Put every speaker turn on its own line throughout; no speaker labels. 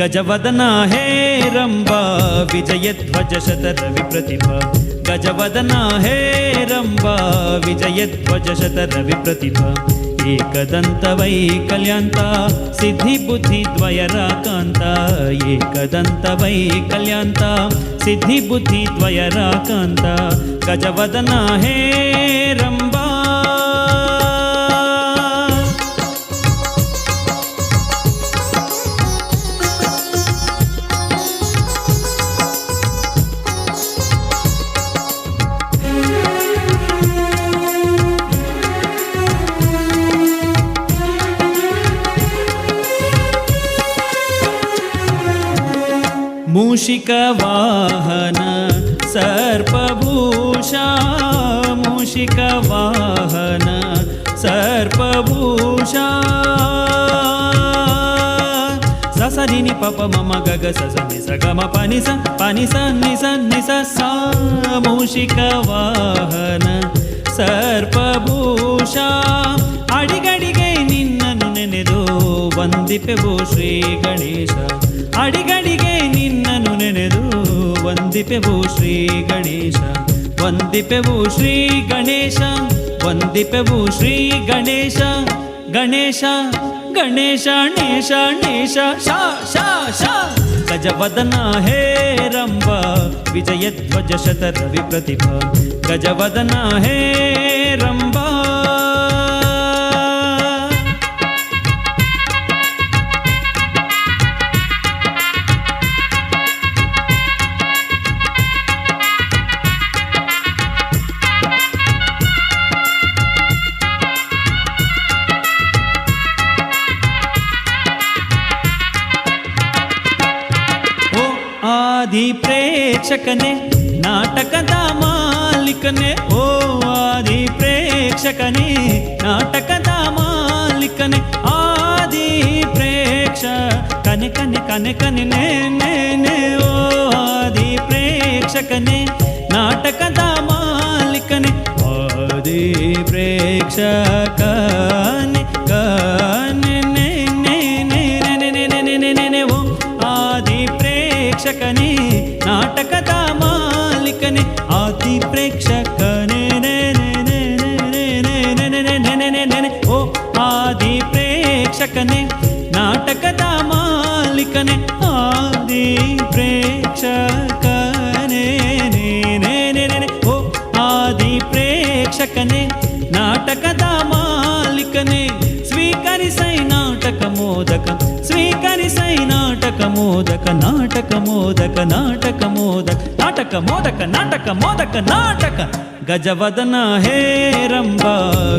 గజవదన హే రంబ విజయధ్వజ శతరవి ప్రతిభ. గజవదన హే రంబ విజయధ్వజ శతరవి ప్రతిభ. ఏకదంత వైకల్యాంత సిద్ధి బుద్ధి ద్వయరాకాంత. ఏకదంత వైకల్యాంత సిద్ధి బుద్ధి ద్వయరాకాంత. గజవదన హే రంబ मूषिकवाहन सर्पभूषा मूषिकवाहन सर्पभूषा ససరిని పప మమ గగ సస నిస గమ పని స పని స నిస నిస సా మూషిక వాహన ಸರ್ಪಭೂಷ ಅಡಿಗಡಿಗೆ ನಿನ್ನನ್ನು ನೆನೆದು ವಂದಿಪೆವು ಶ್ರೀ ಗಣೇಶ ಅಡಿಗಡಿಗೆ ನಿನ್ನನ್ನು ನೆನೆದು ವಂದಿಪೆವು ಶ್ರೀ ಗಣೇಶ ವಂದಿಪೆವು ಶ್ರೀ ಗಣೇಶ ವಂದಿಪೆವು ಶ್ರೀ ಗಣೇಶ ಗಣೇಶ ಗಣೇಶ ಣೇಶ ಣೇಶ ಶಾ ಶಾ ಶಾ ಗಜವದನ ಹೇ ರಂಬ ವಿಜಯಧ್ವಜ ಶತರವಿ ಪ್ರತಿಭಾ ಗಜವದನ ಹೇ ಆದಿ ಪ್ರೇಕ್ಷಕನೇ ನಾಟಕದ ಮಾಲೀಕನೇ ಓ ಆದಿ ಪ್ರೇಕ್ಷಕನೇ ನಾಟಕದ ಮಾಲೀಕನೇ ಆದಿ ಪ್ರೇಕ್ಷ ಕನೆ ಕನೆ ಕನೆ ಕನೆ ನೇ ನೇ ನೇ ಓ ಆದಿ ಪ್ರೇಕ್ಷಕನೇ ನಾಟಕದ ಮಾಲೀಕನೇ ಆದಿ ಪ್ರೇಕ್ಷಕನೇ ప్రేక్షకని నాటకత మాలికని అతి ప్రేక్షకనే ఓ ఆది ప్రేక్షకని నాటకత మాలికని ఆది ప్రేక్షకనే ఓ ఆది ప్రేక్షకని నాటకత మా मोदक मोदक, नाटक मोदक नाटक मोदक नाटक मोदक नाटक मोदक, नाटक। गजवदन हे रंबा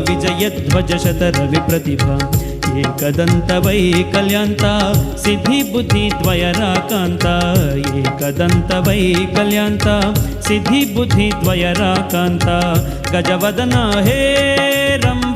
विजय ध्वज शत रवि प्रतिभा एकदंत वै कल्याणता, सिद्धि बुद्धि द्वयरा कांता। एकदंत वै कल्याणता, सिद्धि बुद्धि द्वयरा कांता। गजवदन हे रंबा